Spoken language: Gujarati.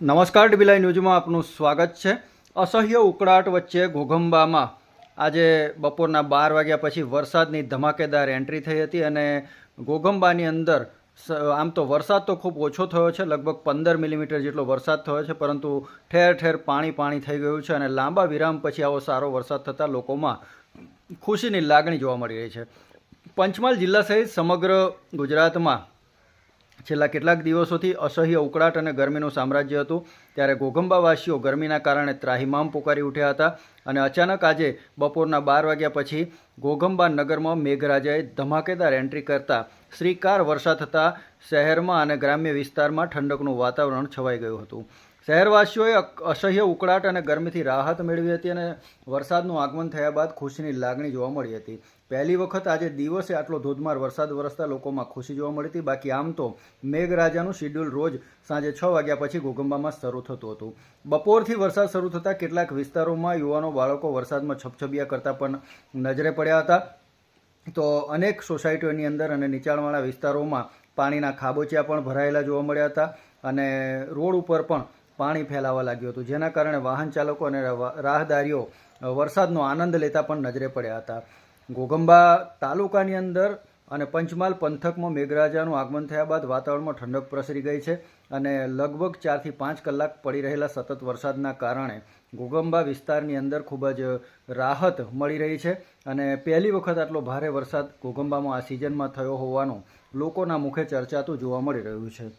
નમસ્કાર ડીબીલાઈ ન્યૂઝમાં આપનું સ્વાગત છે. અસહ્ય ઉકળાટ વચ્ચે ઘોઘંબામાં આજે બપોરના બાર વાગ્યા પછી વરસાદની ધમાકેદાર એન્ટ્રી થઈ હતી અને ઘોઘંબાની અંદર આમ તો વરસાદ તો ખૂબ ઓછો થયો છે, લગભગ પંદર મિલીમીટર જેટલો વરસાદ થયો છે, પરંતુ ઠેર ઠેર પાણી પાણી થઈ ગયું છે અને લાંબા વિરામ પછી આવો સારો વરસાદ થતાં લોકોમાં ખુશીની લાગણી જોવા મળી રહી છે. પંચમહાલ જિલ્લા સહિત સમગ્ર ગુજરાતમાં છેલ્લા કેટલાક દિવસોથી અસહ્ય ઉકળાટ અને ગરમીનું સામ્રાજ્ય હતું. ત્યારે ઘોઘંબાવાસીઓ ગરમીના કારણે ત્રાહિમામ પુકારી ઉઠ્યા હતા અને અચાનક આજે બપોરના બાર વાગ્યા પછી ઘોઘંબા નગરમાં મેઘરાજાએ ધમાકેદાર એન્ટ્રી કરતા શ્રીકાર વર્ષા થતાં શહેરમાં અને ગ્રામ્ય વિસ્તારમાં ઠંડકનું વાતાવરણ છવાઈ ગયું હતું. શહેરવાસીઓએ અસહ્ય ઉકળાટ અને ગરમીથી રાહત મેળવી હતી અને વરસાદનું આગમન થયા બાદ ખુશીની લાગણી જોવા મળી હતી. પહેલી વખત આજે દિવસે આટલો ધોધમાર વરસાદ વરસતા લોકોમાં ખુશી જોવા મળી હતી. બાકી આમ તો મેઘરાજાનું શિડ્યુલ રોજ સાંજે છ વાગ્યા પછી ઘોઘંબામાં શરૂ થતું હતું. બપોરથી વરસાદ શરૂ થતાં કેટલાક વિસ્તારોમાં યુવાનો, બાળકો વરસાદમાં છપછબિયા કરતા પણ નજરે પડ્યા હતા. તો અનેક સોસાયટીઓની અંદર અને નીચાણવાળા વિસ્તારોમાં પાણીના ખાબોચિયા પણ ભરાયેલા જોવા મળ્યા હતા અને રોડ ઉપર પણ પાણી ફેલાવા લાગ્યું હતું. જેના કારણે વાહન ચાલકો અને રાહદારીઓ વરસાદનો આનંદ લેતા પણ નજરે પડ્યા હતા. ઘોઘંબા તાલુકાની અંદર અને પંચમહાલ પંથકમાં મેઘરાજાનું આગમન થયા બાદ વાતાવરણમાં ઠંડક પ્રસરી ગઈ છે અને લગભગ ચારથી પાંચ કલાક પડી રહેલા સતત વરસાદના કારણે ઘોગંબા વિસ્તારની અંદર ખૂબ જ રાહત મળી રહી છે અને પહેલી વખત આટલો ભારે વરસાદ ઘોગંબામાં આ સિઝનમાં થયો હોવાનું લોકોના મુખે ચર્ચાતું જોવા મળી રહ્યું છે.